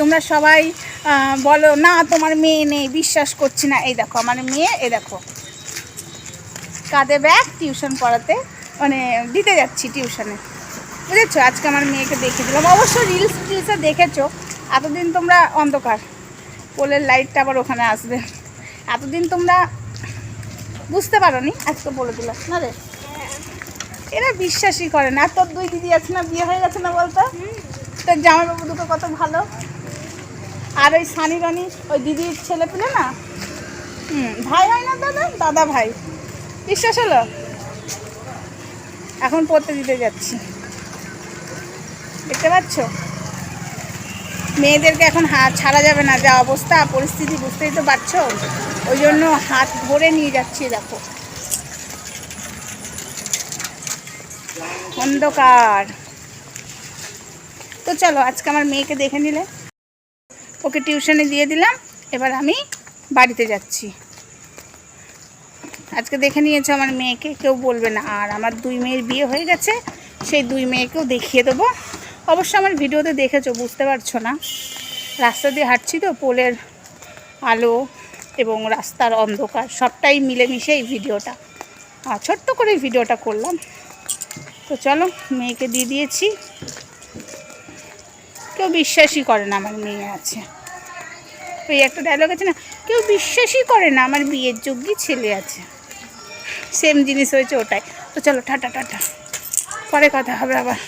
তোমরা সবাই বলো, না, তোমার মেয়ে নেই, বিশ্বাস করছি না। এই দেখো, আমার মেয়ে এ দেখো। কাঁধে ব্যাগ, টিউশন পড়াতে মানে দিতে যাচ্ছি টিউশনে। বুঝেছ? আজকে আমার মেয়েকে দেখে দিলাম। অবশ্য রিলস টিলসে দেখেছ, এতদিন তোমরা অন্ধকার। পোলের লাইটটা আবার ওখানে আসবে। এতদিন তোমরা বুঝতে পারোনি, আজকে বলে দিলাম। না রে? এরা বিশ্বাসই করে না। তোর দুই দিদি আছে না, বিয়ে হয়ে গেছে না বলতো? তোর জামাইবাবু দুটো কত ভালো। আর ওই সানি রানি ওই দিদির ছেলে পেলে না? হুম, ভাই হয় না দাদা? দাদা ভাই। বিশ্বাস হলো? এখন পড়তে দিতে যাচ্ছি। দেখতে পাচ্ছ? মেয়েদেরকে এখন হাত ছাড়া যাবে না। যা অবস্থা, পরিস্থিতি বুঝতেই তো পারছ? ওই জন্য হাত ধরে নিয়ে যাচ্ছি, দেখো। অন্ধকার। তো চলো, আজকে আমার মেয়েকে দেখে নিলে। ওকে টিউশনে দিয়ে দিলাম, এবার আমি বাড়িতে যাচ্ছি। আজকে দেখে নিয়েছো আমার মেয়েকে, কেউ বলবে না। আর আমার দুই মেয়ের বিয়ে হয়ে গেছে, সেই দুই মেয়েকেও দেখিয়ে দেবো। অবশ্য আমার ভিডিওতে দেখেছ, বুঝতে পারছ না। রাস্তা দিয়ে হাঁটছি তো, পোলের আলো এবং রাস্তার অন্ধকার, সবটাই মিলেমিশে এই ভিডিওটা। ছোট্ট করে ভিডিওটা করলাম। তো চলো, মেয়েকে দিয়ে দিয়েছি। কেউ বিশ্বাসই করে না আমার মেয়ে আছে। ওই একটা ডায়লগ আছে না, কেউ বিশ্বাসই করে না আমার বিয়ের যোগ্যই ছেলে আছে। সেম জিনিস হয়েছে ওটাই। তো চলো, টাটা টাটা। পরে কথা হবে আবার।